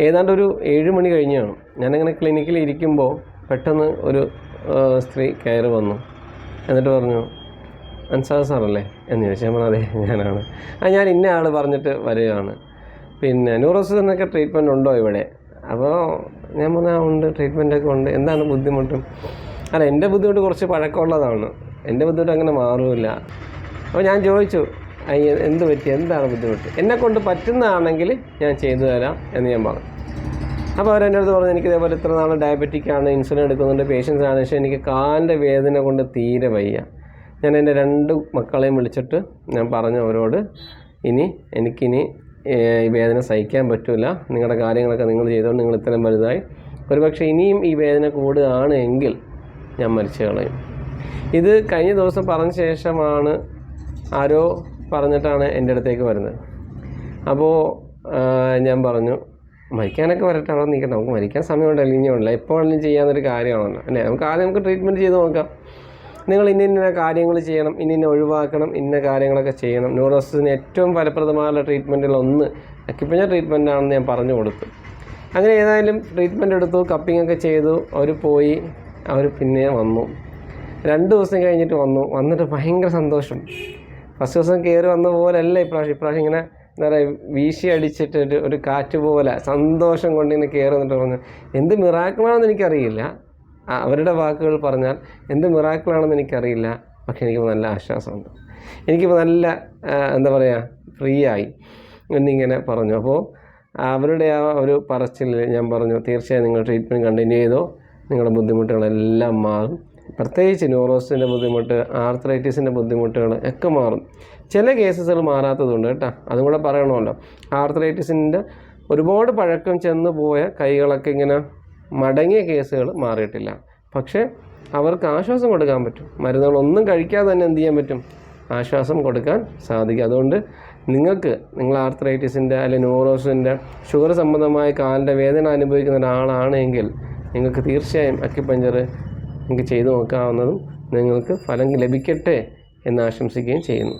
ഏതാണ്ട് ഒരു ഏഴ് മണി കഴിഞ്ഞാണ്. ഞാനങ്ങനെ ക്ലിനിക്കിൽ ഇരിക്കുമ്പോൾ പെട്ടെന്ന് ഒരു സ്ത്രീ കയറി വന്നു. എന്നിട്ട് പറഞ്ഞു അൻസാദ് സാറല്ലേ? എന്ന് ചോദിച്ചു. പറഞ്ഞു അതെ ഞാനാണ്. ആ ഞാൻ ഇന്ന ആൾ പറഞ്ഞിട്ട് വരികയാണ്. പിന്നെ ന്യൂറോസിസ് എന്നൊക്കെ ട്രീറ്റ്മെന്റ് ഉണ്ടോ ഇവിടെ? അപ്പോൾ ഞാൻ പറഞ്ഞാൽ ഉണ്ട്. ട്രീറ്റ്മെന്റൊക്കെ ഉണ്ട്. എന്താണ് ബുദ്ധിമുട്ട്? അല്ല എന്റെ ബുദ്ധിമുട്ട് കുറച്ച് പഴക്കമുള്ളതാണ്. എന്റെ ബുദ്ധിമുട്ട് അങ്ങനെ മാറില്ല അപ്പോൾ ഞാൻ ചോദിച്ചു "അയ്യ, എന്ത് പറ്റി? എന്താണ് ബുദ്ധിമുട്ട്? എന്നെ കൊണ്ട് പറ്റുന്നതാണെങ്കിൽ ഞാൻ ചെയ്തു തരാം എന്ന് ഞാൻ പറഞ്ഞു. അപ്പോൾ അവരെന്റെ അടുത്ത് പറഞ്ഞു എനിക്ക് ഇതേപോലെ ഇത്ര നാൾ ഡയബറ്റിക് ആണ് ഇൻസുലിൻ എടുക്കുന്നുണ്ട് പേഷ്യൻസ് ആണ്. പക്ഷേ എനിക്ക് കാലിന്റെ വേദന കൊണ്ട് തീരെ വയ്യ. ഞാൻ എന്റെ രണ്ട് മക്കളെയും വിളിച്ചിട്ട് ഞാൻ പറഞ്ഞു അവരോട് ഇനി എനിക്കിനി ഈ വേദന സഹിക്കാൻ പറ്റില്ല നിങ്ങളുടെ കാര്യങ്ങളൊക്കെ നിങ്ങൾ ചെയ്തുകൊണ്ട് നിങ്ങൾ ഇത്രയും വലുതായി. ഒരുപക്ഷെ ഇനിയും ഈ വേദന കൂടുകയാണ് എങ്കിൽ ഞാൻ മരിച്ചു കളയും. ഇത് കഴിഞ്ഞ ദിവസം പറഞ്ഞ ശേഷമാണ് ആരോ പറഞ്ഞിട്ടാണ് എന്റെ അടുത്തേക്ക് വരുന്നത്. അപ്പോൾ ഞാൻ പറഞ്ഞു മരിക്കാനൊക്കെ വരട്ടെ അവിടെ നിൽക്കട്ടെ. നമുക്ക് മരിക്കാൻ സമയമുണ്ടല്ലോ ഇനിയുണ്ടല്ലോ എപ്പോൾ വേണമെങ്കിലും ചെയ്യാവുന്നൊരു കാര്യമാണല്ലോ അല്ലേ? നമുക്ക് ആദ്യം നമുക്ക് ട്രീറ്റ്മെന്റ് ചെയ്ത് നോക്കാം. നിങ്ങൾ ഇന്ന ഇന്ന കാര്യങ്ങൾ ചെയ്യണം ഇന്ന ഇന്ന ഒഴിവാക്കണം ഇന്ന കാര്യങ്ങളൊക്കെ ചെയ്യണം. ന്യൂറോസിന് ഏറ്റവും ഫലപ്രദമായ ട്രീറ്റ്മെന്റുകൾ ഒന്ന് അക്യുപഞ്ചർ ട്രീറ്റ്മെന്റ് ആണെന്ന് ഞാൻ പറഞ്ഞു കൊടുത്തു. അങ്ങനെ ഏതായാലും ട്രീറ്റ്മെന്റ് എടുത്തു കപ്പിംഗ് ഒക്കെ ചെയ്തു അവർ പോയി അവർ പിന്നെ വന്നു. രണ്ട് ദിവസം കഴിഞ്ഞിട്ട് വന്നു. വന്നിട്ട് ഭയങ്കര സന്തോഷം. ഫസ്റ്റ് ദിവസം കയറി വന്ന പോലെയല്ല ഇപ്രാവശ്യം. ഇപ്രാവശ്യം ഇങ്ങനെ എന്താ പറയുക വീശി അടിച്ചിട്ട് ഒരു ഒരു കാറ്റ് പോലെ സന്തോഷം കൊണ്ട് ഇങ്ങനെ കയറി എന്നിട്ട് പറഞ്ഞു എന്ത് മിറാക്കിളാണെന്ന് എനിക്കറിയില്ല. അവരുടെ വാക്കുകൾ പറഞ്ഞാൽ എന്ത് മിറാക്കിളാണെന്ന് എനിക്കറിയില്ല. പക്ഷെ എനിക്ക് നല്ല ആശ്വാസമുണ്ട്. എനിക്കിപ്പോൾ നല്ല എന്താ പറയുക ഫ്രീ ആയി എന്നിങ്ങനെ പറഞ്ഞു. അപ്പോൾ അവരുടെ ആ ഒരു പറച്ചിൽ ഞാൻ പറഞ്ഞു തീർച്ചയായും നിങ്ങൾ ട്രീറ്റ്മെന്റ് കണ്ടിന്യൂ ചെയ്തോ നിങ്ങളുടെ ബുദ്ധിമുട്ടുകളെല്ലാം മാറും. പ്രത്യേകിച്ച് ന്യൂറോസിന്റെ ബുദ്ധിമുട്ട് ആർത്രൈറ്റിസിന്റെ ബുദ്ധിമുട്ടുകൾ ഒക്കെ മാറും. ചില കേസസുകൾ മാറാത്തതുണ്ട് കേട്ടോ. അതും കൂടെ പറയണമല്ലോ. ആർത്രൈറ്റിസിന്റെ ഒരുപാട് പഴക്കം ചെന്ന് പോയ കൈകളൊക്കെ ഇങ്ങനെ മടങ്ങിയ കേസുകൾ മാറിയിട്ടില്ല. പക്ഷേ അവർക്ക് ആശ്വാസം കൊടുക്കാൻ പറ്റും. മരുന്നുകളൊന്നും കഴിക്കാതെ തന്നെ എന്ത് ചെയ്യാൻ പറ്റും? ആശ്വാസം കൊടുക്കാൻ സാധിക്കും. അതുകൊണ്ട് നിങ്ങൾക്ക് നിങ്ങൾ ആർത്രൈറ്റിസിന്റെ അല്ലെങ്കിൽ ന്യൂറോസിന്റെ ഷുഗർ സംബന്ധമായ കാലിന്റെ വേദന അനുഭവിക്കുന്ന ഒരാളാണെങ്കിൽ നിങ്ങൾക്ക് തീർച്ചയായും അക്യുപഞ്ചർ നിങ്ങൾക്ക് ചെയ്തു നോക്കാവുന്നതും നിങ്ങൾക്ക് ഫലം ലഭിക്കട്ടെ എന്ന് ആശംസിക്കുകയും ചെയ്യുന്നു.